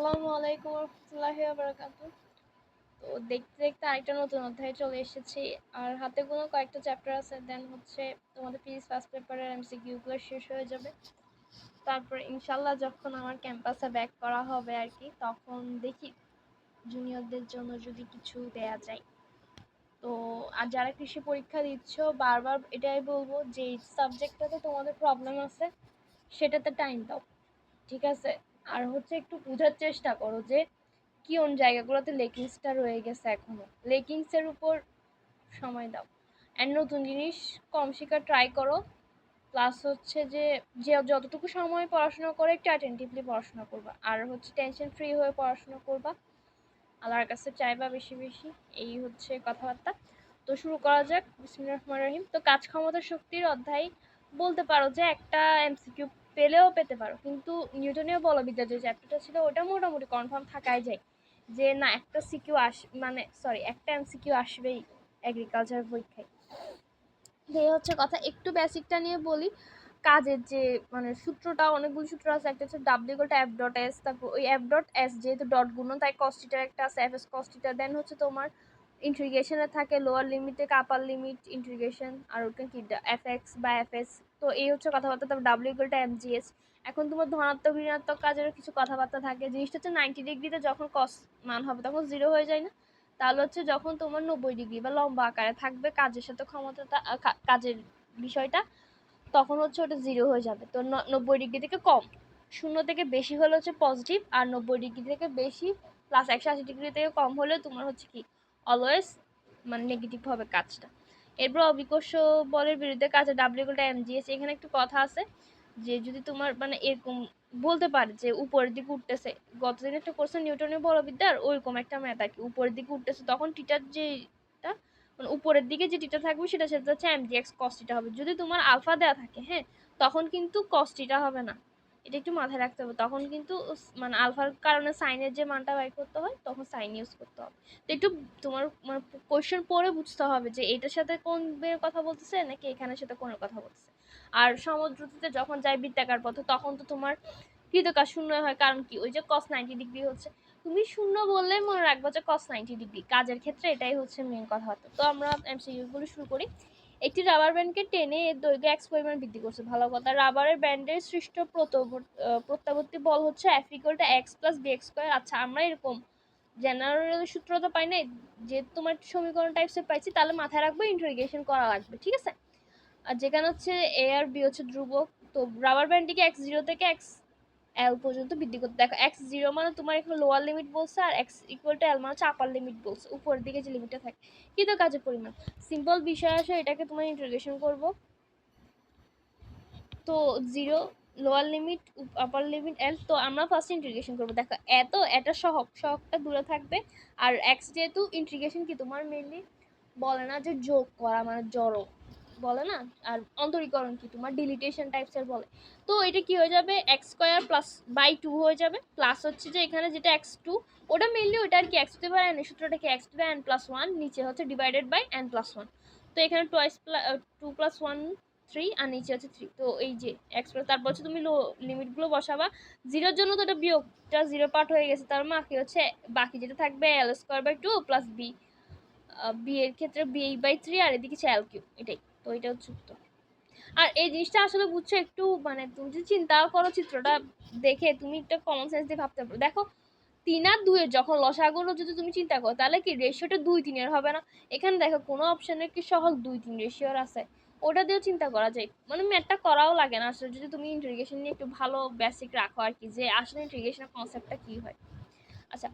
আসসালামু আলাইকুম রহমতুল্লাহি বারাকাতু। তো দেখতে দেখতে আরেকটা নতুন অধ্যায় চলে এসেছি। আর হাতে কোনো কয়েকটা চ্যাপ্টার আছে দেন হচ্ছে তোমাদের ফিজিক্স ফার্স্ট পেপারের এমসিকিউগুলো শেষ হয়ে যাবে। তারপর ইনশাল্লাহ যখন আমার ক্যাম্পাসে ব্যাক করা হবে আর কি, তখন দেখি জুনিয়রদের জন্য যদি কিছু দেয়া যায়। তো আর যারা কৃষি পরীক্ষা দিচ্ছ, বারবার এটাই বলব যে সাবজেক্টটাতে তোমাদের প্রবলেম আছে, সেটাতে টাইম দাও, ঠিক আছে? আর হচ্ছে একটু বোঝার চেষ্টা করো যে কি কোন জায়গাগুলোতে লেকিংসটা রয়ে গেছে এখনও। লেকিংসের উপর সময় দাও। অ্যান্ড নতুন জিনিস কম শেখার ট্রাই করো। প্লাস হচ্ছে যে যে যতটুকু সময় পড়াশোনা করে, একটু অ্যাটেন্টিভলি পড়াশোনা করবা। আর হচ্ছে টেনশন ফ্রি হয়ে পড়াশোনা করবা। আল্লাহর কাছে চাইবা বেশি বেশি। এই হচ্ছে কথাবার্তা। তো শুরু করা যাক। বিসমিল্লাহির রহমানির রহিম। তো কাজ ক্ষমতা শক্তির অধ্যায় বলতে পারো যে একটা এমসিকিউ পেলেও পেতে পারো। কিন্তু নিউটনীয় বলবিদ্যা যে চ্যাপ্টারটা ছিল, ওটা মোটামুটি কনফার্ম থাকাই যায় যে না, একটা সিকিউ আস মানে সরি একটা এমসিকিউ আসবেই এগ্রিকালচার পরীক্ষায়। এই হচ্ছে কথা। একটু বেসিকটা নিয়ে বলি। কাজের যে মানে সূত্রটা, অনেকগুলো সূত্র আছে। একটা হচ্ছে ডাব্লিউ গোটা এফ ডট এস তারপর ওই এফ ডট এস যেহেতু ডট গুণ তাই কস্টিটার একটা আছে। এফ এস কস্টিটার দেন হচ্ছে তোমার ইন্ট্রিগেশনে থাকে লোয়ার লিমিটে কাপার লিমিট ইন্ট্রিগেশন আর ওটা কি এফ এক্স বা এফ এস তো এই হচ্ছে কথাবার্তা, তারপর ডাব্লিউ গোলটা এম জি এস এখন তোমার ধনাত্মক, ঋণাত্মক কাজেরও কিছু কথাবার্তা থাকে। জিনিসটা হচ্ছে নাইনটি ডিগ্রিতে যখন কস মান হবে তখন জিরো হয়ে যায় না। তাহলে হচ্ছে যখন তোমার নব্বই ডিগ্রি বা লম্বা আকারে থাকবে কাজের সাথে ক্ষমতাটা কাজের বিষয়টা, তখন হচ্ছে ওটা জিরো হয়ে যাবে। তো নব্বই ডিগ্রি থেকে কম। শূন্য থেকে বেশি হলে হচ্ছে পজিটিভ আর নব্বই ডিগ্রি থেকে বেশি প্লাস একশো আশি ডিগ্রি থেকে কম হলে তোমার হচ্ছে কি অলওয়েজ মানে নেগেটিভ হবে কাজটা। এরপর অবিকর্ষ বলের বিরুদ্ধে কাজে ডাব্লিউ গোলটা এমজিএস এখানে একটু কথা আছে যে যদি তোমার মানে এরকম বলতে পারে যে উপরের দিকে উঠতেছে, গতদিন একটা করছে নিউটনের বলবিদ্যার ওইরকম একটা ম্যাথ আর কি, উপরের দিকে উঠতেছে, তখন টিটার যেটা মানে উপরের দিকে যে টিটা থাকবে সেটা সেটা হচ্ছে এমজিএক্স কস্টিটা হবে। যদি তোমার আলফা দেওয়া থাকে হ্যাঁ তখন কিন্তু কস্টিটা হবে না। এটা একটু মাথায় রাখতে হবে। তখন কিন্তু মানে আলফার কারণে সাইনের যে মানটা বাই করতে হয়, তখন সাইন ইউজ করতে হবে। তো একটু তোমার মানে কোয়েশ্চেন পরে বুঝতে হবে যে এটার সাথে কোন বের কথা বলতেছে নাকি এখানের সাথে কোন কথা বলতেছে? আর সমুদ্রতে যখন যায় বৃত্তাকার পথে, তখন তো তোমার কৃতকার শূন্য হয়। কারণ কি? ওই যে কস নাইনটি ডিগ্রি হচ্ছে। তুমি শূন্য বললে মনে রাখব যে কস নাইনটি ডিগ্রি কাজের ক্ষেত্রে এটাই হচ্ছে মেন কথা তো আমরা এমসিকিউগুলো শুরু করি। একটি রাবার ব্যান্ডকে টেনে এর দৈর্ঘ্য এক্স পরিমাণ বৃদ্ধি করছে। ভালো কথা রাবারের ব্যান্ডের সৃষ্ট প্রত্যাবর্তী বল হচ্ছে ইকুয়ালটা X plus B X square আচ্ছা আমরা এরকম জেনারেল সূত্র তো পাই নাই। যে তোমার সমীকরণ টাইপসের পাইছি, তাহলে মাথায় রাখব ইন্টারিগেশন করা লাগবে, ঠিক আছে? আর যেখানে হচ্ছে এ আর বি হচ্ছে ধ্রুবক, তো রাবার ব্যান্ডটিকে এক্স জিরো থেকে এক্স এল পর্যন্ত বৃদ্ধি করতে, দেখো এক্স জিরো মানে তোমার এখানে লোয়ার লিমিট বলছে আর এক্স ইকুয়াল টু এল মানে হচ্ছে আপার লিমিট বলছে, উপরের দিকে যে লিমিটটা থাকে। কিন্তু কাজের পরিমাণ? সিম্পল বিষয় আসে এটাকে তোমার ইন্ট্রোগেশন করব। তো zero lower limit upper limit L তো আমরা ফার্স্ট ইন্টিগ্রেশন করব। দেখো, এত, এটা সহক সহকটা দূরে থাকবে। আর এক্স যেহেতু ইন্টিগ্রেশন কি তোমার মেনলি বলে না যে যোগ করা মানে জড়ো। বলে না? আর অন্তরীকরণ কি? তোমার ডিলিটেশন টাইপসের বলে। তো এটা কি হয়ে যাবে? X square plus by two হয়ে যাবে। প্লাস হচ্ছে যে এখানে যেটা এক্স টু ওটা মেনলি ওটা আর কি এক্স টু বাই এন সূত্রটা কি? X to by N plus one নিচে হচ্ছে divided by N plus one তো এখানে twice two plus one three আর নিচে হচ্ছে থ্রি তো এই যে এক্স তারপর হচ্ছে তুমি লো লিমিটগুলো বসাবা। জিরোর জন্য তো এটা বিয়োগটা জিরো পার্ট হয়ে গেছে। তার বাকি হচ্ছে বাকি যেটা থাকবে L square by two plus B B এর ক্ষেত্রে বি বাই থ্রি আর এদিকে হচ্ছে এল কিউ এটাই। তো এটা হচ্ছে উত্তর। আর এই জিনিসটা আসলে বুঝছ একটু মানে তুমি যদি চিন্তা করো চিত্রটা দেখে, তুমি একটা কমন সেন্স দিয়ে ভাবতে পারো। দেখো, তিন আর দুইয়ের যখন লসাগুলো যদি তুমি চিন্তা করো, তাহলে কি রেশিওটা দুই তিনের হবে না? এখানে দেখো, কোনো অপশানের কি সহজ দুই তিন রেশিওর আছে? ওটা দিয়েও চিন্তা করা যায়। মানে ম্যাটটা করাও লাগে না আসলে, যদি তুমি ইন্টিগ্রেশন নিয়ে একটু ভালো বেসিক রাখো আর কি, যে আসলে ইন্টিগ্রেশনের কনসেপ্টটা কী হয়। আচ্ছা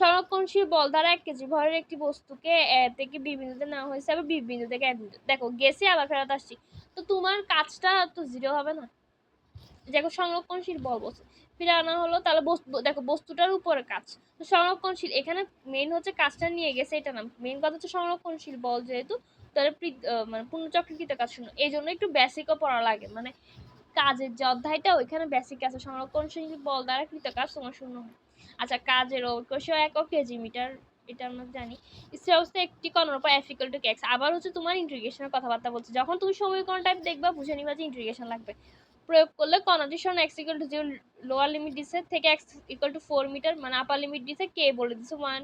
সংরক্ষণশীল বল দ্বারা এক কেজি ভরের একটি বস্তুকে থেকে বি বিন্দুতে নেওয়া হয়েছে আবার বি বিন্দু থেকে এক বিন্দু। দেখো, গেছে, আবার ফেরত আসছি। তো তোমার কাজটা তো জিরো হবে না। দেখো, সংরক্ষণশীল বল বলছে ফিরে আনা হলো, তাহলে বস্তু, দেখো, বস্তুটার উপরে কাজ। তো সংরক্ষণশীল, এখানে মেন হচ্ছে কাজটা নিয়ে গেছে, এটা না। মেন কথা হচ্ছে সংরক্ষণশীল বল যেহেতু, তাহলে মানে পূর্ণচক্রিত কাজ শূন্য। এই জন্য একটু বেসিকও পড়া লাগে। মানে কাজের যে অধ্যায়টা, ওইখানে বেসিক আছে। সংরক্ষণশীল বল দ্বারা কৃত কাজ তোমার শূন্য হয়। আচ্ছা কাজের অবকাশ একক কেজি মিটার এটা আমরা জানি। স্থির অবস্থায় একটি কর্ণের উপর এফ ইকুয়াল টু এক্স আবার হচ্ছে তোমার ইন্টিগ্রেশনের কথাবার্তা বলছে। যখন তুমি সমীকরণ টাইপ দেখবা, বুঝে নিবা যে ইন্টিগ্রেশন লাগবে। প্রয়োগ করলে কর্ণটির সমান X equal to zero lower limit দিছে, থেকে X equal to four metre মানে আপার লিমিট দিছে কে বলে দিছে ওয়ান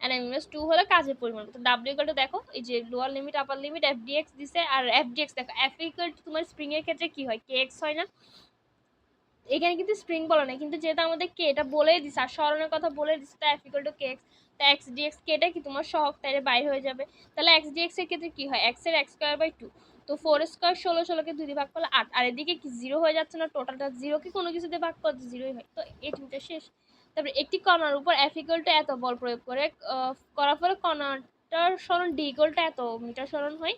অ্যান্ড এম টু হলে কাজের পরিমাণ তো ডাব্লিউ ইকুয়াল টু দেখো, এই যে lower limit upper limit F DX দিছে, আর এফ ডিএক্স দেখো এফ ইকুয়াল টু তোমার স্প্রিং এর ক্ষেত্রে কি হয়? কে এক্স হয় না। এখানে কিন্তু স্প্রিং বলে না কিন্তু যেহেতু আমাদের কে এটা বলেই দিছে, আর স্মরণের কথা বলে দিছে তা F equal to K X তো এক্স ডিএক্স কেটা কি তোমার সহগ, তাইলে বাইরে হয়ে যাবে। তাহলে এক্স ডিএক্স এর ক্ষেত্রে কী হয়? এক্সের এক্স স্কোয়ার বাই টু তো ফোর স্কোয়ার ষোলো ষোলোকে দুই দিয়ে ভাগ করলে আট, আর এদিকে কি জিরো হয়ে যাচ্ছে না? টোটালটা জিরো কি কোনো কিছুতে ভাগ করতে জিরোই হয়। তো তিনটা শেষ। তারপরে একটি কণার উপর এফ ইকুয়ালটা এত বল প্রয়োগ করে করার ফলে কণাটার স্মরণ ডি ইকুয়ালটা এত, মিটার স্মরণ হয়।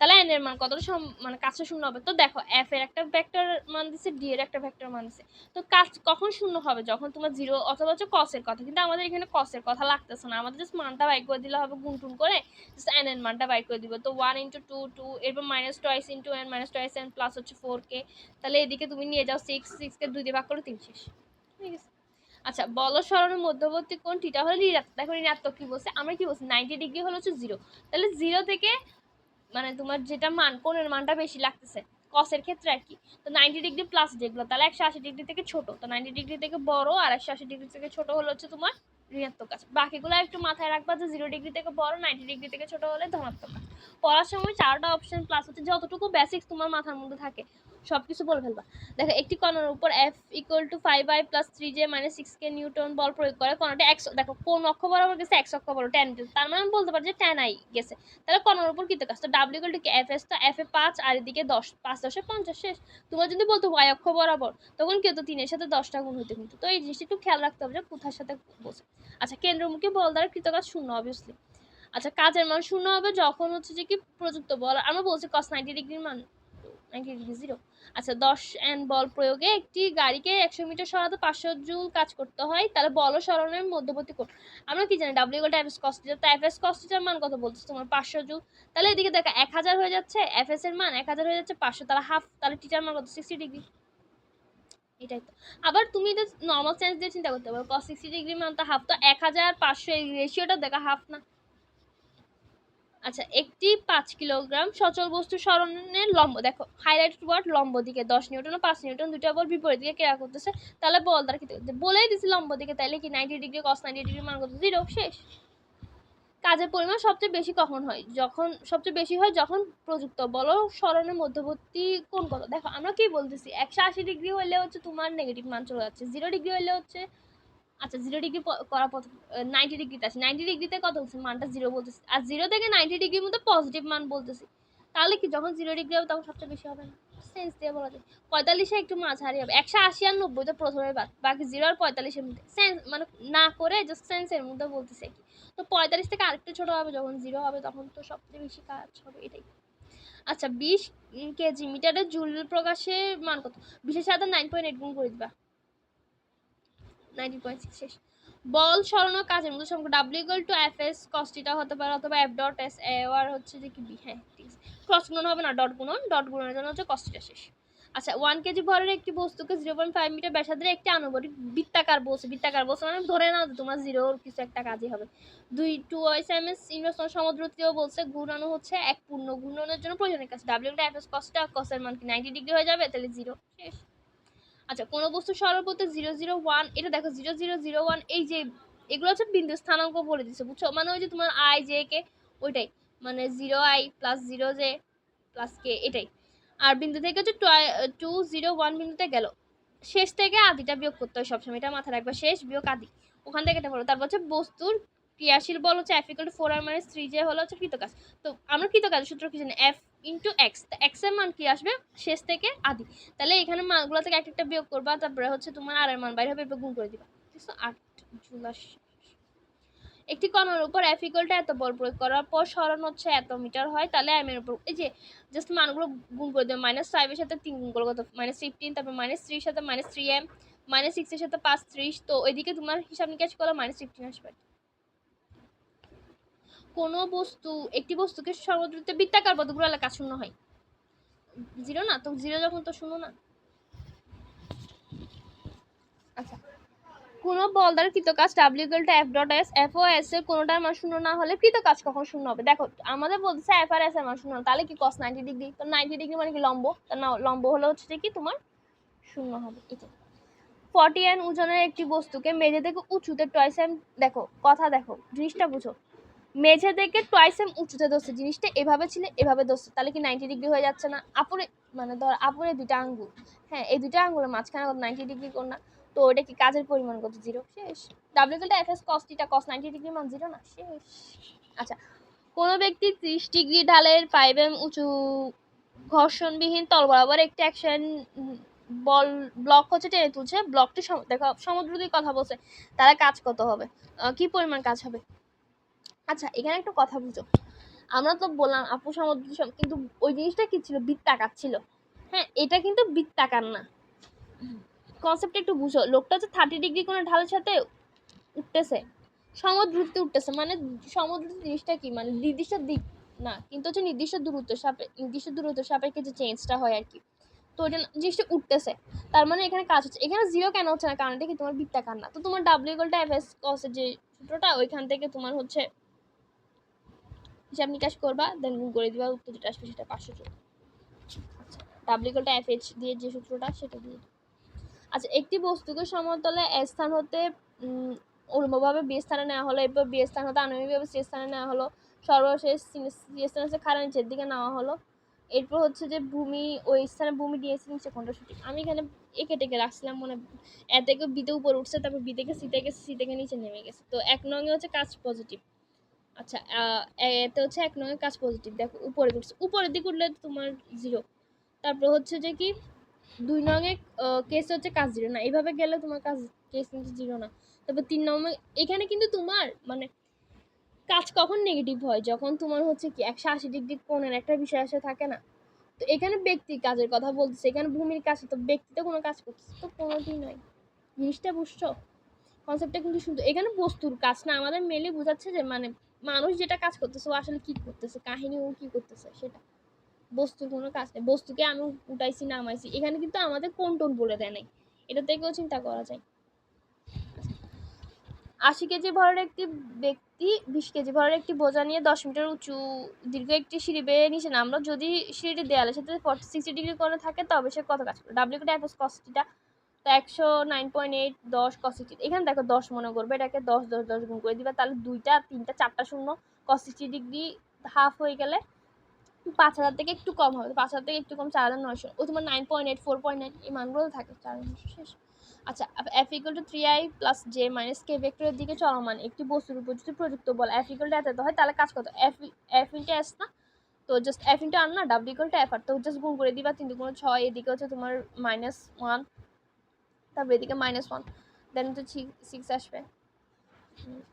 তাহলে এন এর মান কতটা সম- মানে কাছে শূন্য হবে? তো দেখো এফ এর একটা ভেক্টর মান দিছে ডি এর একটা ভেক্টর মান দিছে। তো কাজ কখন শূন্য হবে? যখন তোমার জিরো অথবা হচ্ছে কসের কথা, কিন্তু আমাদের এখানে কসের কথা লাগতেছে না। আমাদের জাস্ট মানটা বাই করে দিলে হবে গুণ টুন করে জাস্ট এন এর মানটা বাই করে দিব। তো ওয়ান ইন্টু টু টু এরপর minus twice into N minus twice N plus হচ্ছে ফোর কে তাহলে এদিকে তুমি নিয়ে যাও সিক্স সিক্সকে দুই দিয়ে ভাগ করলে তিন, শেষ। ঠিক আছে আচ্ছা বল সরণের মধ্যবর্তী কোণ থিটা হলো ঋণাত্মক। দেখো ঋণাত্মক কি বলছে? আমরা কি বলছি? নাইনটি ডিগ্রি হলো হচ্ছে জিরো তাহলে জিরো থেকে মানে তোমার যেটা মান, কোণের মানটা বেশি লাগতেছে কসের ক্ষেত্রে আর কি। তো নাইনটি ডিগ্রি প্লাস যেগুলো, তাহলে একশো আশি ডিগ্রি থেকে ছোট। তো নাইনটি ডিগ্রি থেকে বড় আর একশো আশি ডিগ্রি থেকে ছোট হলো হচ্ছে তোমার ঋণাত্মক কাজ বাকিগুলো একটু মাথায় রাখবা যে জিরো ডিগ্রি থেকে বড় নাইনটি ডিগ্রি থেকে ছোট হলে ধনাত্মক। কাজ পড়ার সময় চারটা অপশন প্লাস হচ্ছে, যতটুকু বেসিক্স তোমার মাথার মধ্যে থাকে। সব কিছু বলে ফেলবা। দেখো, একটি কণার উপর F equal to five I plus three J minus six K newton বল প্রয়োগ করে কণাটা একশো দেখো, কোন অক্ষ বরাবর গেছে? একশো অক্ষ বরাবর টেন তার মানে আমি বলতে পারি যে টেন আই গেছে। তাহলে কণার উপর কৃত কাজ তো W equal to F S তো এফ এ পাঁচ, আর এদিকে দশ, পাঁচ দশে পঞ্চাশ, শেষ। তোমার যদি বলতো ওয়াই অক্ষ বরাবর, তখন কেউ তো তিনের সাথে দশটা গুণ হতে কিন্তু। তো এই জিনিসটা একটু খেয়াল রাখতে হবে যে কোথার সাথে বসে আচ্ছা কেন্দ্রমুখী বল দ্বারা কৃতকাজ শূন্য অবভিয়াসলি আচ্ছা কাজের মান শূন্য হবে যখন হচ্ছে যে কি প্রযুক্ত বল, আমরা বলছি কস নাইনটি ডিগ্রির মান নাইনটি ডিগ্রি জিরো আচ্ছা দশ এন বল প্রয়োগে একটি গাড়িকে একশো মিটার সরাতে পাঁচশো জুল কাজ করতে হয়, তাহলে বল সরণের মধ্যবর্তী কোণ। আমরা কি জানি? ডাব্লিউ গোটা এফএস কস্টিটার তো এফএস কস্টিটার মান কত বলছিস তোমার? পাঁচশো জুল। তাহলে এদিকে দেখো, এক হাজার হয়ে যাচ্ছে এফএস এর মান এক হাজার হয়ে যাচ্ছে, পাঁচশো, তাহলে হাফ তাহলে টিটার মান কত? সিক্সটি ডিগ্রি এটাই তো। আবার তুমি এটা নর্মাল সেন্স দিয়ে চিন্তা করতে পারো। কস সিক্সটি ডিগ্রি মান তো হাফ তো এক হাজার পাঁচশো এই রেশিওটা দেখা হাফ না। আচ্ছা একটি পাঁচ কিলোগ্রাম সচল বস্তু সরণের লম্ব, দেখো হাইলাইটেড ওয়ার্ড লম্ব দিকে, দশ নিউটন ও পাঁচ নিউটন, দুইটা বল বিপরীত দিকে ক্রিয়া করতেছে, তাহলে বল দ্বারা কি করতে বলেই দিছি লম্ব দিকে তাহলে কি ninety degree cos ninety degree মান করতে জিরো শেষ। কাজের পরিমাণ সবচেয়ে বেশি কখন হয়? যখন, সবচেয়ে বেশি হয় যখন প্রযুক্ত বলো সরণের মধ্যবর্তী কোন কত? দেখো, আমরা কি বলতেছি, একশো আশি ডিগ্রি হলে হচ্ছে তোমার নেগেটিভ মান চলে যাচ্ছে জিরো ডিগ্রি হলে হচ্ছে আচ্ছা জিরো ডিগ্রি করা নাইনটি ডিগ্রিতে আছে। নাইনটি ডিগ্রিতে কত হচ্ছে? মানটা জিরো বলতেছি। আর জিরো থেকে নাইনটি ডিগ্রির মধ্যে পজিটিভ মান বলতেছি। তাহলে কি যখন জিরো ডিগ্রি হবে, তখন সবচেয়ে বেশি হবে? না সেন্স দিয়ে বলা যায়। পঁয়তাল্লিশে একটু মাঝারি হবে। একশো আশি আর নব্বই তো প্রথমে বাদ। বাকি জিরো আর পঁয়তাল্লিশের মধ্যে। সেন্স মানে না করে জাস্ট সেন্সের মধ্যে বলতেছে কি। তো পঁয়তাল্লিশ থেকে আরেকটু ছোটো হবে, যখন জিরো হবে, তখন তো সবচেয়ে বেশি কাজ হবে এটাই। আচ্ছা বিশ কেজি মিটারের জুল প্রকাশের মান কত? বিশের সাথে নাইন পয়েন্ট এইট গুণ করে দিবা। পয়েন্ট শেষ। বল সরণ ও কাজের মধ্যে সম্পর্ক W equal to F S কস্টিটা হতে পারে অথবা এফ ডট এস এ আর হচ্ছে যে কি হ্যাঁ ঠিক ক্রস গুণন হবে না ডট গুণন ডট গুণনের জন্য হচ্ছে কস্টিটা শেষ। আচ্ছা ওয়ান কেজি ভরের একটি বস্তুকে জিরো পয়েন্ট ফাইভ মিটার ব্যাসার্ধের একটি আনুপাতিক বৃত্তাকার বস্তু বৃত্তাকার বস্তু মানে ধরে নাও তোমার জিরোর কিছু একটা কাজই হবে। দুই টু ওয়াইস এম এস ইনভেস্ট সমুদ্রতীয় বলছে ঘূর্ণানো হচ্ছে এক পূর্ণ ঘূর্ণনের জন্য প্রয়োজনীয় কাজ। ডাব্লিউ এফ এস কস্টটা কসের মান কি নাইনটি ডিগ্রি হয়ে যাবে? তাহলে জিরো শেষ। আচ্ছা কোনো বস্তু সর্বপ্রতি জিরো জিরো ওয়ান, এটা দেখো জিরো জিরো জিরো ওয়ান, এই যে এগুলো হচ্ছে বিন্দু স্থানাঙ্ক বলে দিচ্ছে বুঝছ? মানে ওই যে তোমার আই জে কে ওইটাই। মানে zero I plus zero J plus K এটাই। আর বিন্দু থেকে হচ্ছে টু জিরো ওয়ান বিন্দুতে গেল। শেষ থেকে আদিটা বিয়োগ করতে হয় সবসময়, এটা মাথায় রাখবে। শেষ, বিয়োগ, আদি। ওখান থেকে এটা বলো তারপর হচ্ছে বস্তুর ক্রিয়াশীল বল হচ্ছে F equal to four R minus three J হলো হচ্ছে কৃতকাজ। তো আমরা কৃতকাজ সূত্র কি জানি? এফ ইন্টু এক্স তো এক্সের মান কি আসবে? শেষ থেকে আদি। তাহলে এখানে মানগুলো থেকে এক একটা বিয়োগ করবা, তারপরে হচ্ছে তোমার আর এর মান বাইরে হবে গুণ করে দিবা। ঠিক আছে? আট জুলাই একটি কণার উপর ইকুয়ালটা এত বল প্রয়োগ করার পর সরণ হচ্ছে এত মিটার হয়, তাহলে এম এর উপর, এই যে জাস্ট মানগুলো গুণ করে দেবে মাইনাস ফাইভের সাথে তিন গুণ করো, কত? মাইনাস ফিফটিন তারপর মাইনাস থ্রির সাথে মাইনাস থ্রি এম মাইনাস সিক্সের সাথে পাঁচ ত্রিশ, তো ওইদিকে তোমার হিসাব নিকাশ করলে মাইনাস ফিফটিন আসবে। কোনো বস্তু, একটি বস্তুকে সর্বদ্রুত বৃত্তাকার পদগুলো এলাকা শূন্য হয়। জিরো না? তো জিরো যখন তো শূন্য না? আচ্ছা। কোনো বল দ্বারা কৃত কাজ W equal to F dot S F O S এর কোনোটার মান শূন্য না হলে কৃত কাজ কখন শূন্য হবে? দেখো, আমাদের বলতেছে এফ আর এস এর মান শূন্য তাহলে কি কস নাইনটি ডিগ্রি তো নাইনটি ডিগ্রি মানে কি লম্ব? তো না, লম্ব হলো হচ্ছে কি তোমার শূন্য হবে। এটা ফর্টি এন ওজনের একটি বস্তুকে মেঝে থেকে উঁচুতে টয়েস দেখো, কথা দেখো, জিনিসটা বুঝো। মেঝে থেকে টয়েস এম উঁচুতে ধরছে, জিনিসটা এভাবে ছিল এভাবে ধরছে, তাহলে কি নাইনটি ডিগ্রি হয়ে যাচ্ছে না? আপুরে মানে ধর আপুরে দুইটা আঙ্গুল হ্যাঁ এই দুইটা আঙ্গুলের মাঝখানে কত নাইনটি ডিগ্রি কোন না? তো ওটা কি কাজের পরিমাণ কত? জিরো শেষ। ডাব্লিউটা এফ এস কস্টিটা কস নাইনটি ডিগ্রি মান জিরো না? শেষ। আচ্ছা কোনো ব্যক্তি ত্রিশ ডিগ্রি ঢালের ফাইভ এম উঁচু ঘর্ষণবিহীন তল বরাবর একটি অ্যাকশন বল ব্লক হচ্ছে টেনে তুলছে ব্লকটি দেখো, সমুদ্র দিয়ে কথা বলছে তারা কাজ কত হবে? কি পরিমাণ কাজ হবে? আচ্ছা এখানে একটা কথা বুঝো। আমরা তো বললাম, আপু সমুদ্র কিন্তু ওই জিনিসটা কি ছিল? বৃত্তাকার ছিল। হ্যাঁ এটা কিন্তু বৃত্তাকার না। কনসেপ্টটা একটু বুঝো। লোকটা হচ্ছে থার্টি ডিগ্রি কোনো ঢালের সাথে উঠতেছে সমুদ্রতে উঠতেছে মানে সমুদ্র জিনিসটা কি? মানে নির্দিষ্ট দিক না, কিন্তু হচ্ছে নির্দিষ্ট দূরত্ব সাপে, নির্দিষ্ট দূরত্ব সাপেক্ষে যে চেঞ্জটা হয় আর কি। তো ওইটা না- জিনিসটা উঠতেছে। তার মানে এখানে কাজ হচ্ছে। এখানে জিরো কেন হচ্ছে না? কারণ কি? তোমার বৃত্তাকার না। তো তোমার ডাব্লিউ গোলটা এফ এস কসের যে সূত্রটা, ওইখান থেকে তোমার হচ্ছে হিসাব নিকাশ করবা দেন গুণ করে দিবা, উত্তর যেটা আসবে সেটা পাঁচশো চোদ্দ। আচ্ছা এফ এইচ দিয়ে যে সূত্রটা সেটা দিয়ে আচ্ছা একটি বস্তুকে সমতলে স্থান হতে উল্লম্বভাবে বি স্থানে নেওয়া হলো, এরপর বি স্থান হতে আনুমানিকভাবে সি স্থানে নেওয়া হলো, সর্বশেষ সি হচ্ছে খাড়া নিচের দিকে নেওয়া হলো। এরপর হচ্ছে যে ভূমি, ওই স্থানে ভূমি দিয়েছে নিচে কোনটা সঠিক। আমি এখানে এঁকে টেকে রাখছিলাম মনে এ থেকে বিতে উপরে উঠছে, তারপর বি থেকে সি থেকে সি থেকে নিচে নেমে গেছে। তো এক নঙে হচ্ছে কাজ পজিটিভ আচ্ছা এতে হচ্ছে এক নঙে কাজ পজিটিভ দেখো, উপরে উঠছে। উপরের দিকে উঠলে তোমার জিরো তারপর হচ্ছে যে কি, দুই নঙে কেস হচ্ছে কাজ জিরো না এইভাবে গেলে তোমার কাজ কেস কিন্তু জিরো না। তারপর তিন নম্বর এখানে কিন্তু তোমার মানে কাজ কখন নেগেটিভ হয়? যখন তোমার হচ্ছে কি একশো আশি ডিগ্রি কোণের একটা বিষয় আসে, থাকে না? তো এখানে ব্যক্তি কাজের কথা বলতেছে। এখানে ভূমির কাজ তো ব্যক্তিতে কোনো কাজ করতেছে তো কোনোটি নয় জিনিসটা বুঝছ? কনসেপ্টটা কিন্তু শুধু এখানে বস্তুর কাজ না, আমাদের মেলে বোঝাচ্ছে যে মানে মানুষ যেটা কাজ করতেছে, ও আসলে কি করতেছে, কাহিনী ও কি করতেছে, সেটা। বস্তুর কোনো কাজ নেই। বস্তুকে আমি উঠাইছি, নামাইছি, এখানে কিন্তু আমাদের কোন টোন বলে দেয় নাই। এটা থেকেও চিন্তা করা যায়। আশি কেজি ভরের একটি ব্যক্তি, বিশ কেজি ভরের একটি বোঝা নিয়ে দশ মিটার উঁচু, দীর্ঘ একটি সিঁড়ি বেয়ে নিচে নামলো। যদি সিঁড়িটি দেয়ালের সাথে ফর্টি সিক্সটি ডিগ্রি করে থাকে, তবে সে কত কাজ করবে? ডাব্লিউ কোটা এফএস কস্টিটা তো একশো নাইন পয়েন্ট এইট দশ কস্টিটি এখানে দেখো দশ মনে করবে, এটাকে দশ দশ দশ গুণ করে দিবা, তাহলে দুইটা, তিনটা, চারটা শূন্য কস্টিটি ডিগ্রি হাফ হয়ে গেলে পাঁচ হাজার থেকে একটু কম হবে। পাঁচ হাজার থেকে একটু কম, চার হাজার নয়শো। ও তোমার nine point eight, four point nine এই মানগুলো থাকে, চার নয়শো শেষ। আচ্ছা F equal to three I plus J minus K ভেক্টরের দিকে চলমান একটি বস্তুর উপর যদি প্রযুক্ত বল এফ ইকুয়াল টু এত হয়, তাহলে কাজ কত? এফ এফ ইন্টু এস না? তো জাস্ট এফ ইন্টু আর না? W equal to F R, তো জাস্ট গুণ করে দিবা, তিন দুগুণ ছয়, এদিকে হচ্ছে তোমার মাইনাস ওয়ান তারপর এদিকে মাইনাস ওয়ান দেন হচ্ছে সিক্স আসবে।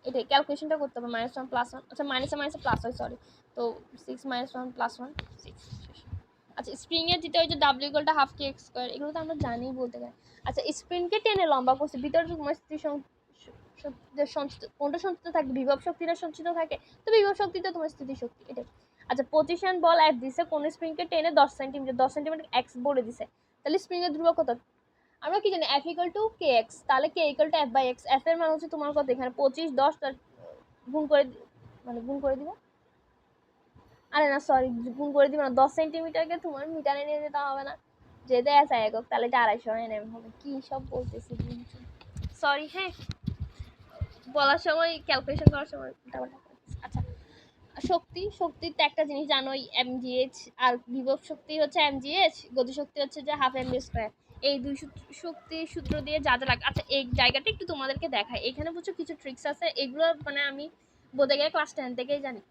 এটাই ক্যালকুলেশনটা করতে হবে মাইনাস ওয়ান প্লাস ওয়ান আচ্ছা মাইনাসে মাইনাসে প্লাস হয় সরি তো six minus one plus one six আচ্ছা স্প্রিংয়ের যেটা ওই যে ডাব্লিউ ইকুয়ালটা হাফ কে এক্স স্কোয়ার এগুলো তো আমরা জানিই বলতে পারি আচ্ছা স্প্রিংকে টেনে লম্বা করছে, ভিতরে শক্তিতে সঞ্চিত কোনটা সঞ্চিত থাকে বিভব শক্তিটা সঞ্চিত থাকে? তো বিভব শক্তিটা তোমার স্থিতি শক্তি, এটাই। আচ্ছা পজিশন বল এফ দিছে কোন স্প্রিংকে টেনে দশ সেন্টিমিটার দশ সেন্টিমিটার এক্স বলে দিছে। তাহলে স্প্রিংয়ের ধ্রুবক কত? আমরা কি জানি F equal to K X তাহলে K equal to F by X F এর মান হচ্ছে তোমার কত? এখানে পঁচিশ, দশ, তার গুণ করে মানে গুণ করে দিব। আরে না সরি গুণ করে দিব না, দশ সেন্টিমিটারকে তোমার মিটারে নিয়ে যেতে হবে না। যেতে আছে একক, তাহলে এটা আড়াইশো এনএম হবে কি সব বলতেছি সরি হ্যাঁ। বলার সময় ক্যালকুলেশন করার সময়। আচ্ছা শক্তি, শক্তির তো একটা জিনিস জানোই এম জি এমজিএইচ আর বিভব শক্তি হচ্ছে এম জি এমজিএইচ গতিশক্তি হচ্ছে যে হাফ এম স্কোয়ার এই দুই শক্তি সূত্র দিয়ে যা যা লাগে। আচ্ছা এই জায়গাটা একটু তোমাদেরকে দেখাই। এখানে বুঝছ কিছু ট্রিক্স আছে, এগুলো মানে আমি বলতে গেলে ক্লাস টেন থেকেই জানি।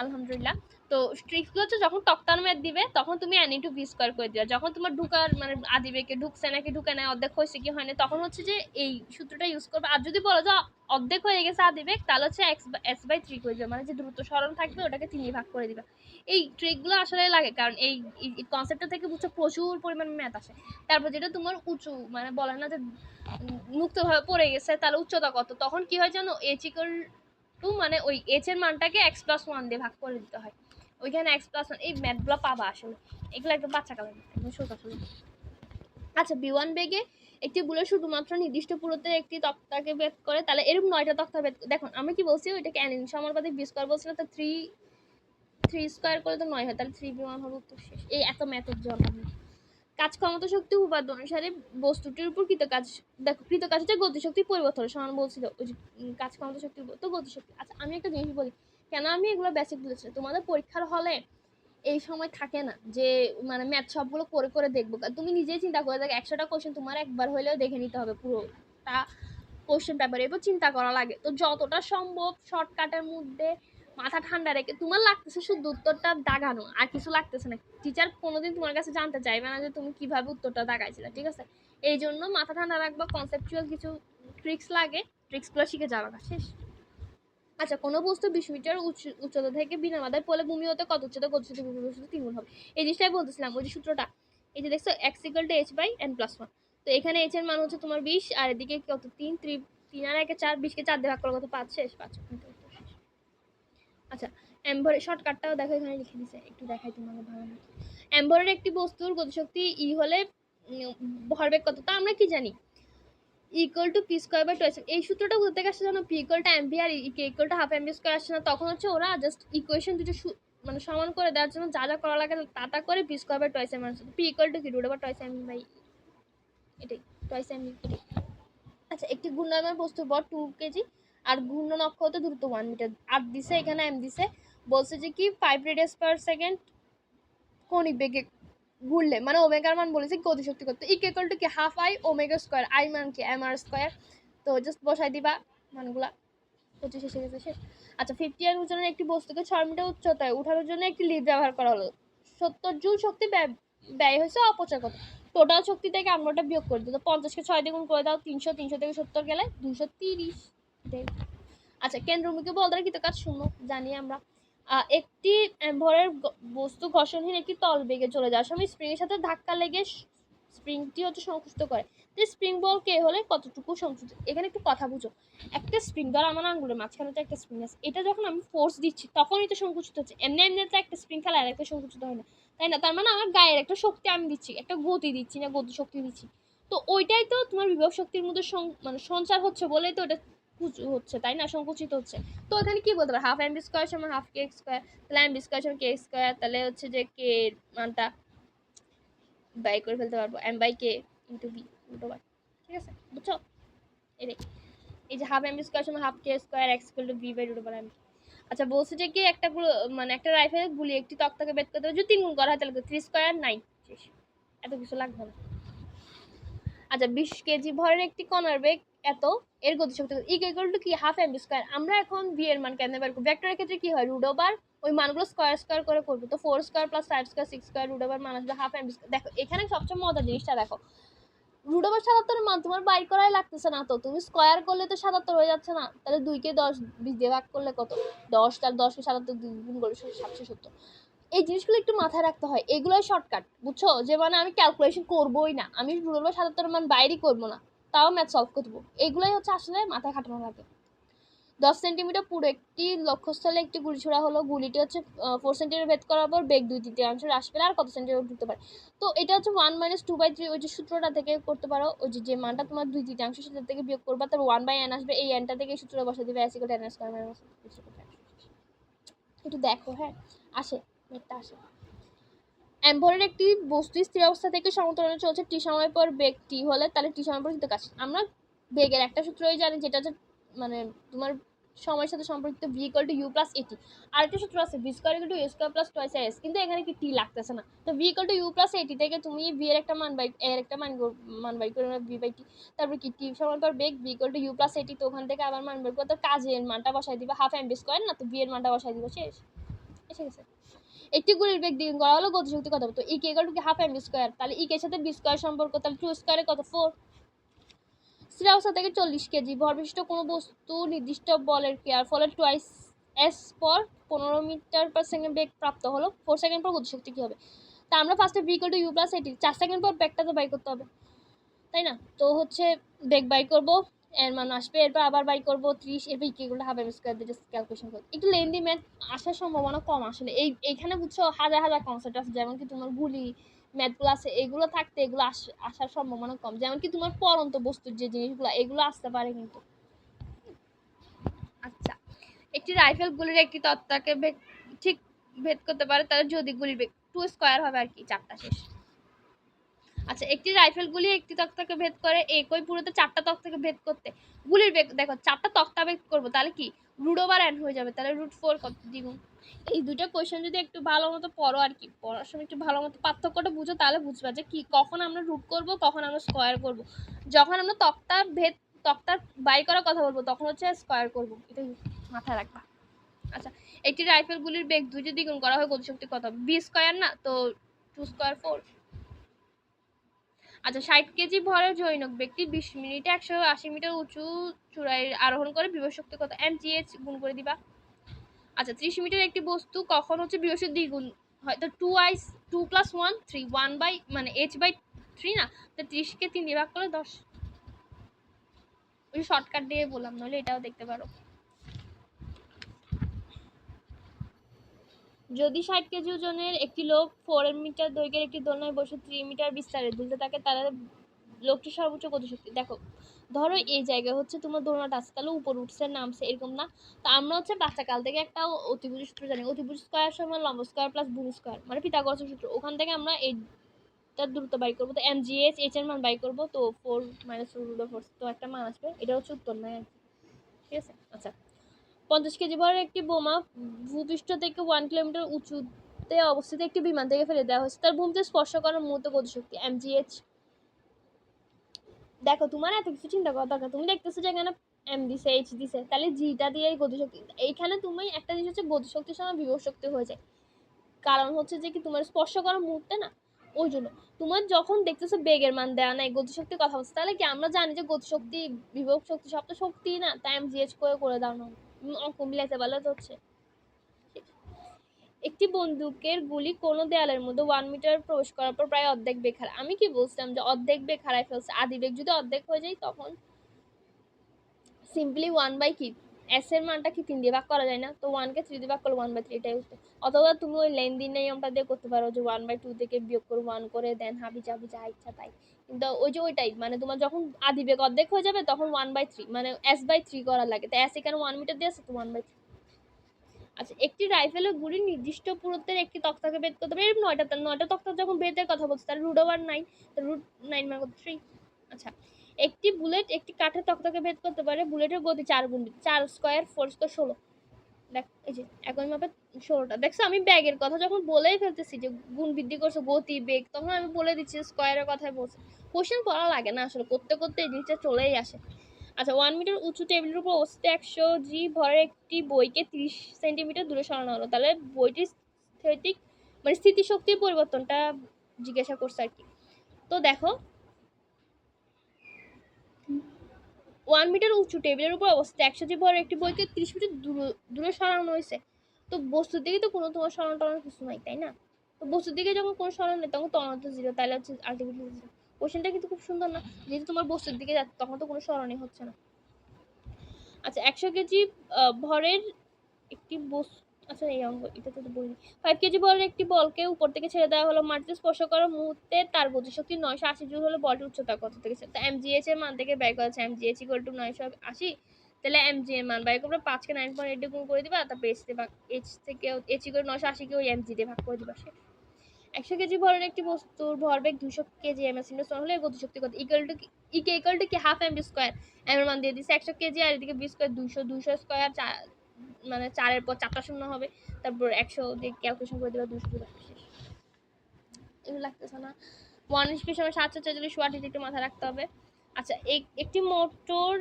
আলহামদুলিল্লাহ। তো ট্রিক্সগুলো হচ্ছে যখন টকটার ম্যাথ দিবে, তখন তুমি অ্যানি টু ভি স্কোয়ার করে দিও যখন তোমার ঢুকার মানে আদিবেকে ঢুকছে নাকি ঢুকে নেয় অর্ধেক হয়েছে কি হয়নি তখন হচ্ছে যে এই সূত্রটা ইউজ করবে। আর যদি বলো যে অর্ধেক হয়ে গেছে আদিবেগ, তাহলে হচ্ছে এক্স এস বাই থ্রি করে দিবে। মানে যে দ্রুত সরণ থাকবে, ওটাকে তিন ভাগ করে দিবে। এই ট্রিকগুলো আসলে লাগে, কারণ এই কনসেপ্টটা থেকে বুঝছ প্রচুর পরিমাণ ম্যাথ আসে। তারপর যেটা তোমার উঁচু মানে বলে না যে মুক্তভাবে পড়ে গেছে, তাহলে উচ্চতা কত? তখন কি হয় জানো? এইচ ইকুয়াল টু মানে ওই এইচ এর মানটাকে এক্স প্লাস ওয়ান দিয়ে ভাগ করে দিতে হয়। ওইখানে এক্স প্লাস ওয়ান এই ম্যাথগুলো পাবা আসলে। এগুলো একদম বাচ্চা কালার সোজা সোজা আচ্ছা বি ওয়ান বেগে একটি বুলেট শুধুমাত্র নির্দিষ্ট পুরোতে একটি তক্তাকে ভেদ করে, তাহলে এরকম নয়টা তক্তা ভেদ দেখুন, আমি কি বলছি, ওইটাকে অ্যানিন সমানুপাতিক বি স্কোয়ার বলছিলাম তো থ্রি থ্রি স্কোয়ার করে তো নয় হয়, তাহলে থ্রি বি ওয়ান হবে উত্তর শেষ। এই এত ম্যাথের জন্য। কাজ ক্ষমতা শক্তি উপাদান অনুসারে বস্তুটির উপর কৃতকাজ, দেখো কৃতকাজ হচ্ছে গতিশক্তি পরিবর্তন, সমান বলছিল, ওই যে কাজ ক্ষমতা শক্তির উপর তো গতিশক্তি। আচ্ছা আমি একটা জিনিস বলি, কেন আমি এগুলো বেসিক বলেছি তোমাদের পরীক্ষার হলে এই সময় থাকে না যে মানে ম্যাথ সবগুলো করে করে দেখব। তুমি নিজেই চিন্তা করে দেখো, একশোটা কোশ্চেন তোমার একবার হলেও দেখে নিতে হবে পুরোটা কোশ্চেন পেপার এরপর চিন্তা করা লাগে। তো যতটা সম্ভব শর্টকাটের মধ্যে মাথা ঠান্ডা রেখে, তোমার লাগতেছে শুধু উত্তরটা দাগানো, আর কিছু লাগতেছে না। টিচার কোনোদিন তোমার কাছে জানতে চাইবে না যে তুমি কীভাবে উত্তরটা দাগাইছিলে, ঠিক আছে? এই জন্য মাথা ঠান্ডা রাখবা কনসেপচুয়াল কিছু ট্রিক্স লাগে ট্রিক্সগুলো শিখে যাওয়া শেষ। আচ্ছা কোনো বস্তু বিশ মিটার উচ্চ- উচ্চতা থেকে বিনা বাধায় পড়লে ভূমি হতে কত উচ্চতা গতিশক্তি ভূমি বস্তু তিন গুণ হবে। এই জিনিসটাই বলতেছিলাম, ওই যে সূত্রটা। এই যে দেখছ X equal to H by N plus one তো এখানে এইচ এর মান হচ্ছে তোমার বিশ, আর এদিকে কত? তিন ত্রি তিন আর একে চার, বিশকে চার দিয়ে ভাগ করে কত পাঁচ, শেষ, পাঁচ আচ্ছা অ্যাম্বরের শর্টকাটটাও দেখো এখানে লিখে দিছে। একটু দেখাই তোমাকে ভালো না অ্যাম্বরের একটি বস্তুর গতিশক্তি ই হলে উম, ভরবেগ কত তা আমরা কি জানি? Equal to P square by twice এই সূত্রটা কোথা থেকে আসছে জানো P equal to ampere K equal to half ampere square আসছে না। তখন হচ্ছে ওরা জাস্ট ইকুয়েশন দুটো মানে সমান করে দেওয়ার জন্য যা যা করা লাগে তা তা করে P square by twice M P equal to কি root over twice M by এটাই টোয়েস এম এটাই আচ্ছা একটি ঘূর্ণায়মান বস্তুর বর টু কেজি আর ঘূর্ণন অক্ষ হতে দ্রুত ওয়ান মিটার আর দিছে, এখানে এম দিছে। বলছে যে কি ফাইভ রেডিয়াস পার সেকেন্ড কণিক বেগে ঘুরলে। মানে ওমেগার মান বলেছে গতিশক্তি করতে। ইকুয়াল টু কি half I omega square I মান কি এম আর স্কোয়ার তো জাস্ট বসাই দিবা মানগুলা। পঁচিশ এসে গেছে, শেষ। আচ্ছা ফিফটি আর ওজনের একটি বস্তুকে ছয় মিটার উচ্চতায় উঠানোর জন্য একটি লিফট ব্যবহার করা হলো। সত্তর জুল শক্তি ব্যয় হয়েছে অপচয় কত টোটাল শক্তি থেকে আমরা ওটা বিয়োগ করে দিই। তো পঞ্চাশকে ছয় দ্বিগুণ করে দাও, তিনশো তিনশো থেকে সত্তর গেলে দুশো তিরিশ। আচ্ছা কেন্দ্রমুখী বল দ্বারা কৃত কাজ শূন্য, জানি আমরা। একটি ভরের বস্তু ঘর্ষণহীন একটি তল বেগে চলে যাওয়ার সময় স্প্রিংয়ের সাথে ধাক্কা লেগে স্প্রিংটি হচ্ছে সংকুচিত করে। যে স্প্রিং বল কে হলে? কতটুকু সংকুচিত? এখানে একটু কথা বুঝো। একটা স্প্রিং ধর আমার আঙ্গুলের মাঝখানে তো একটা স্প্রিং আছে। এটা যখন আমি ফোর্স দিচ্ছি, তখনই তো সংকুচিত হচ্ছে। এমনি এমনি তো একটা স্প্রিং খেলা আর একটা সংকুচিত হয় না। তাই না? তার মানে আমার গায়ের একটা শক্তি আমি দিচ্ছি, একটা গতি দিচ্ছি না গতি শক্তি দিচ্ছি। তো ওইটাই তো তোমার বিভব শক্তির মধ্যে মানে সঞ্চার হচ্ছে বলেই তো ওটা হচ্ছে, তাই না? সংকুচিত হচ্ছে। তো এখানে কি বলতে পারো? হাফ এম বি স্কোয়ার সমান হাফ কে স্কোয়ার তাহলে এম বি স্কোয়ার সমান কে স্কোয়ার তাহলে হচ্ছে যে কে মানটা বাই করে ফেলতে পারব M by K into B উল্টো বার ঠিক আছে? বুঝছ? এটাই এই যে হাফ এম বি স্কোয়ার সমান half K square X equal to B by root over M আচ্ছা বলছে যে কি একটা মানে একটা রাইফেল গুলি, একটি তক্তাকে বেদ করতে যদি তিন গুণ করা হয় তাহলে থ্রি স্কোয়ার নাইন এত কিছু লাগবে না। আচ্ছা বিশ কেজি ভরের একটি কণার বেগ এত, এর গতি গতিশক্তি ইকুয়াল টু কি? হাফ এম স্কোয়ার আমরা এখন ভি এর মান কেন বের করব? ভেক্টরের ক্ষেত্রে কি হয়? রুট ওভার ওই মানগুলো স্কোয়ার স্কোয়ার করে করব। তো four square plus five square six square root over মান আসবে হাফ এম দেখো, এখানে সবচেয়ে মজার জিনিসটা দেখো। রুট ওভার সাতাত্তরের মান তোমার বাই করাই লাগতেছে না তো। তুমি স্কোয়ার করলে তো সাতাত্তর হয়ে যাচ্ছে না। তাহলে দুইকে দশ বিশ দিয়ে ভাগ করলে কত? দশ তার দশকে সাতাত্তর দুই গুণ করলে সাতশো সত্তর। এই জিনিসগুলো একটু মাথায় রাখতে হয়। এগুলোই শর্টকাট বুঝছ? যে মানে আমি ক্যালকুলেশন করবোই না। আমি রুট ওভার সাতাত্তরের মান বাইরই করব না। তাও ম্যাথ সলভ করব এগুলোই হচ্ছে আসলে মাথায় খাটানো লাগে দশ সেন্টিমিটার পুরো একটি লক্ষ্যস্থলে একটি গুলি ছোড়া হলো। গুলিটি হচ্ছে ফোর সেন্টিমিটার ভেদ করার পর বেগ দুই তৃতীয়াংশ হ্রাস পেলে আর কত সেন্টিমিটার ঢুকতে পারে। তো এটা হচ্ছে one minus two by three ওই যে সূত্রটা থেকে করতে পারো। ওই যে যে মানটা তোমার দুই তৃতীয়াংশ সেটা থেকে বিয়োগ করবা তারপর ওয়ান বাই এন আসবে। এই এনটা থেকে সূত্রটা বসে দিবে অ্যাসিকল টেন স্কোয়ার মাইনাস একটু দেখো হ্যাঁ? আসে নেটটা আসে। অ্যাম্বরের একটি বস্তু স্থির অবস্থা থেকে সমতলে চলছে টি সময় পর বেগ টি হলে তাহলে টি সময় পর কিন্তু কাজ আমরা বেগের একটা সূত্রই জানি যেটা হচ্ছে মানে তোমার সময়ের সাথে সম্পর্কিত V equal to U plus AT আর একটা সূত্র আছে V square equal to U square plus twice S কিন্তু এখানে কি টি লাগতেছে না। তো V equal to U plus AT থেকে তুমি ভি এর একটা মান বাই এর একটা মান মান বাই করে ভি বাই টি তারপর কি টি সময় পর বেগ V equal to U plus AT তো ওখান থেকে আবার মান বের করে তো কাজের মানটা বসাই দিবা হাফ এম বি স্কোয়ার না তো ভি এর মানটা বসাই দিবা, শেষ। এসে গেছে। একটি গুলির বেগ দ্বিগুণ করা হলো গতিশক্তি কত তো ই ইকুয়াল টু কি হাফ এম স্কোয়ার তাহলে ই এর সাথে বি স্কোয়ার সম্পর্ক, তাহলে টু স্কোয়ারে কত ফোর স্থির অবস্থা থেকে চল্লিশ কেজি ভরবিশিষ্ট কোনো বস্তু নির্দিষ্ট বলের ক্রিয়ার ফলে টুয়াইস এস পর পনেরো মিটার পার সেকেন্ড বেগ প্রাপ্ত হলো। ফোর সেকেন্ড পর গতিশক্তি কী হবে? তা আমরা ফার্স্টে V equal to U plus AT, চার সেকেন্ড পর বেগটা তো বাই করতে হবে। তাই না? তো হচ্ছে বেগ বাই করব। এর মান আসবে, এরপর আবার বাই করব ত্রিশ, এরপর ইকুয়াল হাফ এম স্কোয়ার দিয়ে ক্যালকুলেশন করব। একটু লেন্দি ম্যাথ আসার সম্ভাবনা কম আসলে। এই, এখানে বুঝছ হাজার হাজার কনসেপ্ট আছে, যেমন কি তোমার গুলি ম্যাথগুলো আছে, এগুলো থাকতে এগুলো আস- আসার সম্ভাবনা কম। যেমন কি তোমার পরন্ত বস্তুর যে জিনিসগুলো, এগুলো আসতে পারে কিন্তু। আচ্ছা একটি রাইফেল গুলির একটি তত্ত্বকে ঠিক ভেদ করতে পারে, তাহলে যদি গুলির টু স্কোয়ার হবে আর কি, চারটা শেষ। আচ্ছা একটি রাইফেল গুলি একটি তক্তাকে ভেদ করে একই পুরোতে চারটা তক্তাকে ভেদ করতে। গুলির বেগ দেখো, চারটা তক্তা ভেদ করব, তাহলে কি? রুট ওভার এন হয়ে যাবে, তাহলে রুট ফোর কত দ্বিগুণ? এই দুটো কোয়েশ্চেন যদি একটু ভালো মতো পড়ো আর কি, পড়ার সময় একটু ভালো মতো পার্থক্যটা বুঝো, তাহলে বুঝবা যে কি, কখন আমরা রুট করব, কখন আমরা স্কোয়ার করব। যখন আমরা তক্তার ভেদ তক্তার বাই করার কথা বলব, তখন হচ্ছে স্কোয়ার করব। এটা মাথায় রাখবা। আচ্ছা একটি রাইফেল গুলির বেগ দুইটি দ্বিগুণ করা হয় গতিশক্তি কত বি স্কোয়ার না, তো টু স্কোয়ার ফোর আচ্ছা ষাট কেজি ভরের জৈনক ব্যক্তি বিশ মিনিটে একশো আশি মিটার উঁচু চূড়ায় আরোহণ করে বিভব শক্তি কত এম জি এইচ গুণ করে দিবা। আচ্ছা ত্রিশ মিটার একটি বস্তু কখন হচ্ছে বিভবের দ্বিগুণ? হয়তো two ice two plus one three one by মানে এইচ বাই থ্রি না? তো ত্রিশকে তিন দিয়ে ভাগ করলে দশ। ওই শর্টকাট দিয়ে বললাম, নইলে এটাও দেখতে পারো। যদি ষাট কেজি ওজনের একটি লোক ফোর মিটার দৈর্ঘ্যের একটি দোলনায় বসে থ্রি মিটার বিস্তারে দুলতে থাকে তাহলে লোকটি সর্বোচ্চ গতিশক্তি দেখো, ধরো এই জায়গায় হচ্ছে তোমার দোলনাটা আছে, তাহলে উপর উঠছে, নামছে, এরকম না। তো আমরা হচ্ছে বাচ্চাকাল থেকে একটা অতিভুজ সূত্র জানি অতিভুজ স্কোয়ার সমান লম্ব স্কোয়ার প্লাস ভূমি স্কোয়ার মানে পিতাগরাসের সূত্র। ওখান থেকে আমরা এইটার দ্রুত বাই করব, তো এম জি এইচ এইচ এর মান বাই করব, তো ফোর মাইনাস রুট ফোর তো একটা মান আসবে, এটা হচ্ছে উত্তর নয় আর কি। ঠিক আছে? আচ্ছা। পঞ্চাশ কেজি ভরের একটি বোমা ভূপৃষ্ঠ থেকে ওয়ান কিলোমিটার উঁচুতে অবস্থিত একটি বিমান থেকে ফেলে দেওয়া হয়েছে। তার ভূমিতে স্পর্শ করার মুহূর্ত গতিশক্তি এমজিএইচ দেখো, তোমার এত কিছু চিন্তা করা দরকার। তুমি দেখতেছো যে এখানে এম দিছে এইচ দিছে। তাহলে জিটা দিয়ে গতিশক্তি, এইখানে তুমি একটা জিনিস হচ্ছে গতিশক্তির সময় বিভব শক্তি হয়ে যায়। কারণ হচ্ছে যে কি, তোমার স্পর্শ করার মুহূর্তে না, ওই জন্য তোমার যখন দেখতেছো বেগের মান দেওয়া নাই, গতিশক্তির কথা বলছে, তাহলে কি আমরা জানি যে গতিশক্তি, বিভব শক্তি সব তো শক্তি না? তাই এম জিএইচ করে করে দাও না। অঙ্ক মিলাইতে পারলে তো হচ্ছে। একটি বন্দুকের গুলি কোনো দেয়ালের মধ্যে ওয়ান মিটার প্রবেশ করার পর প্রায় অর্ধেক বেখার। আমি কি বলছিলাম যে অর্ধেক বেগ ফেলছে? আদি বেগ যদি অর্ধেক হয়ে যায় তখন সিম্পলি ওয়ান বাই কি এস এর মানটা কি তিন দিয়ে ভাগ করা যায় না? তো ওয়ানকে থ্রি দিয়ে ভাগ করলে ওয়ান বাই থ্রি এটাই উত্তর অথবা তুমি ওই লেনদিন নিয়মটা দিয়ে করতে পারো যে ওয়ান বাই টু থেকে বিয়োগ করে ওয়ান করে দেন হাবি যাবি যা ইচ্ছা, তাই। কিন্তু ওই যে ওইটাই মানে তোমার যখন আদি বেগ অর্ধেক হয়ে যাবে, তখন ওয়ান বাই থ্রি মানে এস বাই থ্রি করা লাগে। তো এস এখানে ওয়ান মিটার দিয়ে আছে, তো ওয়ান বাই থ্রি আচ্ছা একটি রাইফেলের গুলি নির্দিষ্ট পুরুত্বের একটি তক্তাকে ভেদ করতে পারে নয়টা নয়টা তক্তা যখন ভেদের কথা বলছে তাহলে root over nine root nine মানে থ্রি আচ্ছা একটি বুলেট একটি কাঠের তক্তাকে ভেদ করতে পারে। বুলেটের গতি চার গুণ, চার স্কোয়ার, ফোর স্কোয়ার, ষোলো। দেখ, এই যে একই মাপে ষোলোটা। দেখছ, আমি ব্যাগের কথা যখন বলেই ফেলতেছি যে গুণ বৃদ্ধি করছে, গতি, বেগ, তখন আমি বলে দিচ্ছি স্কোয়ারের কথাই বলছি। কোশ্চেন করা লাগে না আসলে, করতে করতে এই জিনিসটা চলেই আসে। আচ্ছা ওয়ান মিটার উঁচু টেবিলের উপর অবস্থিত একশো জি ভরের একটি বইকে তিরিশ সেন্টিমিটার দূরে সরানো হলো। তাহলে বইটির স্থৈতিক মানে স্থিতিশক্তির পরিবর্তনটা জিজ্ঞাসা করছে আর কি। তো দেখো ওয়ান মিটার উঁচু টেবিলের উপর অবস্থিত একশো জি ভরের একটি বইকে তিরিশ মিটার দূরে সরানো হয়েছে। তো বস্তুর দিকে তো কোনো তোমার সরানো টরানো কিছু নাই, তাই না? তো বস্তুর দিকে যখন কোনো সরানো নেই, তখন তখন তো জিরো তাহলে হচ্ছে আলটিমেটলি জিরো কোশ্চেনটা কিন্তু খুব সুন্দর না, যেহেতু তোমার বস্তুর দিকে যাচ্ছে, তখন তো কোনো সরণই হচ্ছে না। আচ্ছা একশো কেজি ভরের একটি বস্তু আচ্ছা এই অঙ্গ, এটা তো বলিনি। ফাইভ কেজি বলের একটি বলকে উপর থেকে ছেড়ে দেওয়া হলো। মাটিতে স্পর্শ করার মুহূর্তে তার গতিশক্তি নয়শো আশি জুল হলো বলটির উচ্চতা কত থেকে তো এমজিএইচ এর মান থেকে ব্যয় করেছে। এমজিএইচ ইকুয়াল টু নয়শো আশি। তাহলে এমজি এর মান ব্যয় করবে পাঁচকে নাইন পয়েন্ট এইট গুণ করে দিবা, তারপর এইচ দিয়ে ভাগ এইচ থেকে এইচ ইকুয়াল নয়শো আশি আশিকে ওই এমজি দিয়ে ভাগ করে দিবা সে। একশো কেজি ভরের একটি বস্তুর ভরবেগ দুশো কেজি এম এস ইন্ডাস হলে গতিশক্তি কত? Equal to EK equal to কি half M B square M এর মান দিয়ে দিচ্ছে একশো কেজি আর এদিকে বি স্কোয়ার দুশো দুশো স্কোয়ার মানে চারের পর চারটা শূন্য হবে, তারপর একশো দিয়ে ক্যালকুলেশন করে দেবে দুশো শেষ এগুলো লাগতেছে না। ওয়ান ইস্পির সময় সাতশো ছেচল্লিশ ওয়াট একটু মাথায় রাখতে হবে। আচ্ছা একটি মোটর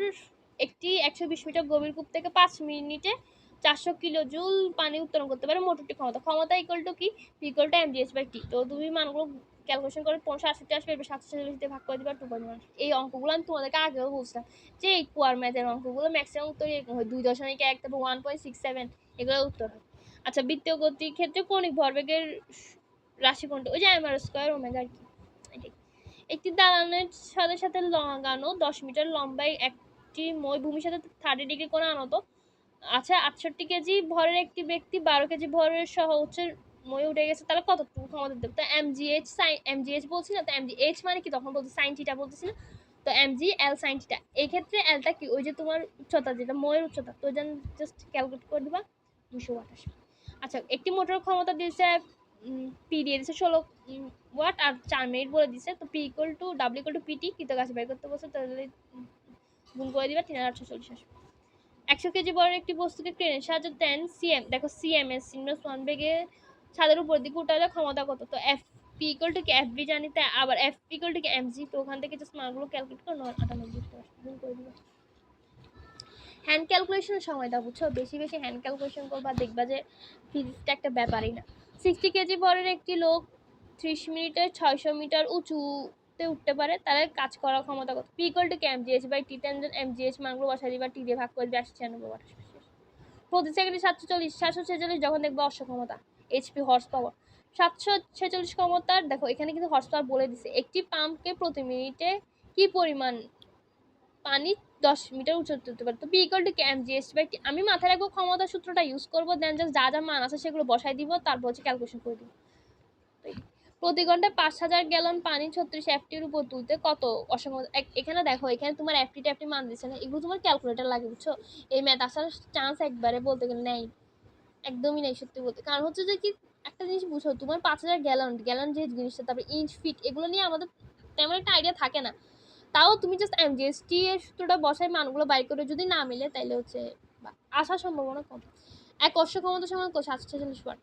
একটি একশো বিশ মিটার গভীর কূপ থেকে পাঁচ মিনিটে চারশো কিলো জুল পানি উত্তোলন করতে পারে মোটরটি ক্ষমতা। ক্ষমতা ইকুয়াল টু কি? Equal to M GS by T তো তুমি মানগুলো ক্যালকুলেশন করে পনেরোশো আটষট্টি আসবে, এবার সাতশো চল্লিশ দিয়ে ভাগ করে দিবা টু পয়েন্ট এই অঙ্কগুলো আমি তোমাদেরকে আগেও বলছিলাম যে এই কোয়ার ম্যাথের অঙ্কগুলো ম্যাক্সিমাম উত্তর এরকম হয়। দুই দশমিক এক, তারপর ওয়ান পয়েন্ট সিক্স সেভেন এগুলো উত্তর হয়। আচ্ছা বৃত্তীয় গতির ক্ষেত্রে কৌণিক ভরবেগের রাশি কোনটা ওই যে M R square omega R কি, এটাই। একটি দালানের সাথে সাথে লাগানো দশ মিটার লম্বায় একটি মই ভূমির সাথে থার্টি ডিগ্রি কোণে আনত। আচ্ছা আটষট্টি কেজি ভরের একটি ব্যক্তি বারো কেজি ভরের সহ হচ্ছে মই উঠে গেছে, তাহলে কতটুকু ক্ষমতা দেবে? তো M G H sine M G H বলছি না, তো এম জি এইচ মানে কি? তখন বলছি সাইন টিটা বলতেছি না। তো এম জি এল সাইন টিটা এই ক্ষেত্রে এলটা কি? ওই যে তোমার উচ্চতা যেটা, ময়ের উচ্চতা, তো যেন জাস্ট ক্যালকুলেট করে দিবা দুশো আঠাশ আচ্ছা একটি মোটর ক্ষমতা দিয়েছে পি দিয়ে দিছে ষোলো ওয়াট, আর চার মিনিট বলে দিছে তো P equal to W equal to PT কৃত গাছ বের করতে বলছে, তাহলে গুণ করে দিবা তিন হাজার আটশো চল্লিশ আসবে। একশো কেজি বড় একটি বস্তুকে ক্রেনের সাহায্যে টেন সিএম দেখো সিএমএস সিমনাস ওয়ান বেগে ছাদের উপর দিকে উঠালে ক্ষমতা কত? তো এফ পি ইকুয়াল টু কি এফ বি জানি, তাই আবার এফ পি ইকুয়াল টু কি এম জি তো ওখান থেকে জাস্ট মানগুলো ক্যালকুলেট করে নয় আটানব্বই গুণ করে দিবা হ্যান্ড ক্যালকুলেশনের সময় দাও, বুঝছ? বেশি বেশি হ্যান্ড ক্যালকুলেশন করবা, দেখবা যে ফিজিক্সটা একটা ব্যাপারই না। সিক্সটি কেজি বরের একটি লোক ত্রিশ মিনিটে ছয়শো মিটার উঁচুতে উঠতে পারে, তাহলে কাজ করার ক্ষমতা কত? পিকল টু কি M G GS by T ten M G GS মানগুলো বসাই দিবা টি দিয়ে ভাগ করে দিবে ছিয়ানব্বই প্রতি সেকেন্ডে সাতশো চল্লিশ, সাতশো ছেচল্লিশ, যখন দেখব অশ্ব ক্ষমতা এইচপি হর্স পাওয়ার সাতশো ছেচল্লিশ ক্ষমতার, দেখো, এখানে কিন্তু হর্স পাওয়ার বলে দিছে। একটি পাম্পকে প্রতি মিনিটে কি পরিমাণ পানি দশ মিটার উঁচু তুলতে পারে? তো ইকুয়াল টু ক্যাম জিএস বাই টি আমি মাথায় রাখব, ক্ষমতা সূত্রটা ইউজ করব দেন জাস্ট যা যা মান আছে সেগুলো বসাই দিব, তারপর হচ্ছে ক্যালকুলেশন করে দিব। প্রতি ঘন্টায় পাঁচ হাজার গ্যালন পানি ছত্রিশ এফটির উপর তুলতে কত অসম এখানে দেখো, এখানে তোমার এফটি ট্যাফটি মান দিচ্ছে না, এগুলো তোমার ক্যালকুলেটার লাগে, বুঝছ? এই ম্যাথ আসার চান্স একবারে বলতে গেলে নেই। একদমই নাই সত্যি বলতে। কারণ হচ্ছে যে কি, একটা জিনিস বুঝো, তোমার পাঁচ হাজার গ্যালন গ্যালন যে জিনিসটা, তারপরে ইঞ্চ ফিট এগুলো নিয়ে আমাদের তেমন একটা আইডিয়া থাকে না। তাও তুমি জাস্ট এম এমজিএসটি এর সূত্রটা বসায় মানগুলো বাই করে যদি না মিলে, তাইলে হচ্ছে আসার সম্ভাবনা কম। এক অশ্ব ক্ষমতা সমান সাতশো ছেচল্লিশ ওয়াট।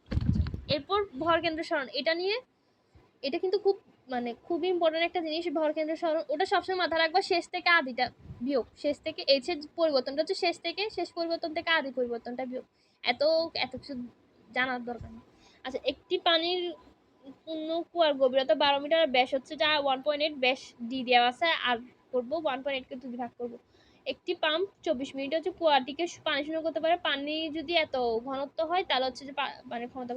এরপর ভর কেন্দ্র সরণ, এটা নিয়ে এটা কিন্তু খুব মানে খুব ইম্পর্টেন্ট একটা জিনিস, ভর কেন্দ্র সরণ, ওটা সবসময় মাথা রাখবা শেষ থেকে আদিটা বিয়োগ। শেষ থেকে এই যে পরিবর্তনটা হচ্ছে শেষ থেকে, শেষ পরিবর্তন থেকে আদি পরিবর্তনটা বিয়োগ। এত এত কিছু জানার দরকার নেই। আচ্ছা একটি পানির পূর্ণ কুয়ার গভীরতা বারো মিটার, ব্যাস হচ্ছে যা ওয়ান পয়েন্ট এইট ব্যাস ডি দেওয়া আছে। আর করব ওয়ান পয়েন্ট এইটকে দুই ভাগ করব। একটি পাম্প চব্বিশ মিনিট হচ্ছে কুয়াটিকে পানি শূন্য করতে পারে। পানি যদি এত ঘনত্ব হয়, তাহলে হচ্ছে যে পা- মানে ক্ষমতা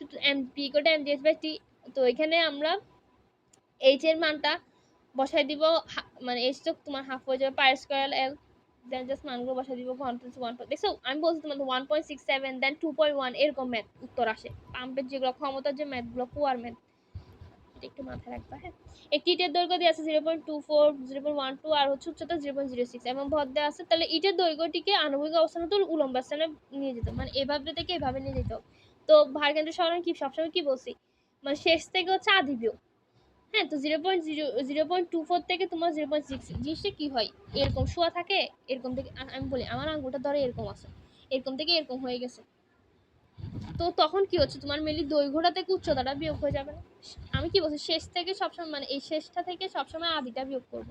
শুধু এম পি কোটা এম জিএস বাই টি তো এখানে আমরা এইচ এর মানটা বসাই দিব। মানে এইচ তো তোমার হাফ হয়ে যাবে পার স্কোয়ার এল দেন জাস্ট মানগুলো বসাই দিব ওয়ান প্লাস ওয়ান দেখছ? আমি বলছি তোমার one point six seven then two point one এরকম ম্যাথ উত্তর আসে। পাম্পের যেগুলো ক্ষমতার যে ম্যাথগুলো কুয়ার ম্যাথ এটা একটু মাথায় রাখবা হ্যাঁ? একটি ইটের দৈর্ঘ্য দিয়ে আছে zero point two four zero point one two আর হচ্ছে উচ্চতা জিরো পয়েন্ট জিরো সিক্স এবং ভর দেওয়া আছে, তাহলে ইটের দৈর্ঘ্যটিকে আণবিক অবস্থান হতো উলম্ব স্থানে নিয়ে যেত মানে এভাবে থেকে এভাবে নিয়ে যেত তো ভার কেন্দ্র সরণ কি, সবসময় কি বলছি? মানে শেষ থেকে হচ্ছে আদি হ্যাঁ তো zero point zero zero point two four থেকে তোমার জিরো পয়েন্ট সিক্স জিনিসটা কী হয়? এরকম শোয়া থাকে, এরকম থেকে আমি বলি, আমার আঙ্গুলটা ধরে এরকম আছে, এরকম থেকে এরকম হয়ে গেছে। তো তখন কি হচ্ছে? তোমার মেনলি দৈর্ঘ্যটা থেকে উচ্চতাটা বিয়োগ হয়ে যাবে না। আমি কি বলছি? শেষ থেকে সবসময় মানে এই শেষটা থেকে সবসময় আদিটা বিয়োগ করব।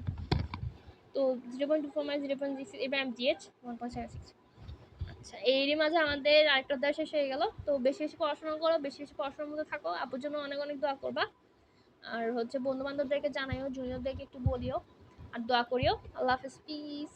তো জিরো পয়েন্ট টু ফোর মানে জিরো পয়েন্ট সিক্স এবার আমি GH one point seven six আচ্ছা এরই মাঝে আমাদের আরেকটা অধ্যায় শেষ হয়ে গেল। তো বেশি বেশি পড়াশোনা করো, বেশি বেশি পড়াশোনার মধ্যে থাকো। আপুর জন্য অনেক অনেক দোয়া করবা। আর হচ্ছে বন্ধু বান্ধবদেরকে জানাইও জুনিয়রদেরকে একটু বলিও। আর দোয়া করিও। আল্লাহ হাফিজ পিস